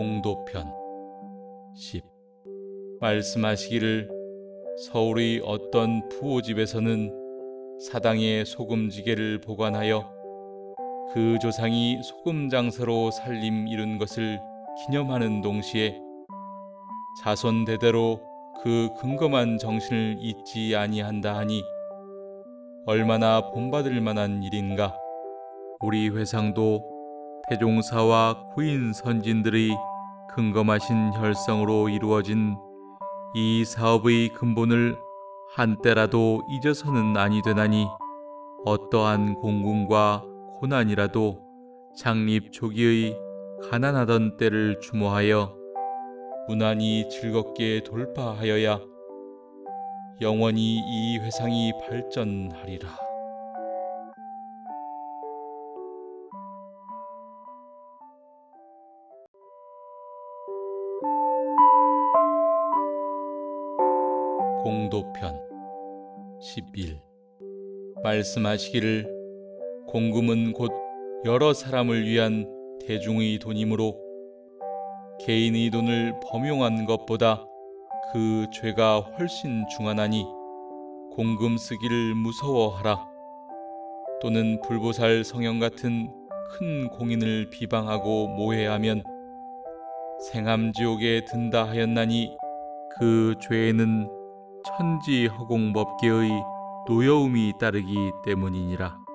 공도편 10 말씀하시기를 서울의 어떤 부호집에서는 사당에 소금지게를 보관하여 그 조상이 소금 장사로 살림 이룬 것을 기념하는 동시에 자손 대대로 그 근검한 정신을 잊지 아니한다 하니 얼마나 본받을 만한 일인가? 우리 회상도 태종사와 구인 선진들의 근검하신 혈성으로 이루어진 이 사업의 근본을 한때라도 잊어서는 아니 되나니 어떠한 공군과 고난이라도 창립 초기의 가난하던 때를 추모하여 무난히 즐겁게 돌파하여야 영원히 이 회상이 발전하리라. 공도편 11 말씀하시기를 공금은 곧 여러 사람을 위한 대중의 돈이므로 개인의 돈을 범용한 것보다 그 죄가 훨씬 중하나니 공금 쓰기를 무서워하라. 또는 불보살 성형 같은 큰 공인을 비방하고 모해하면 생암지옥에 든다 하였나니 그 죄에는 천지 허공법계의 노여움이 따르기 때문이니라.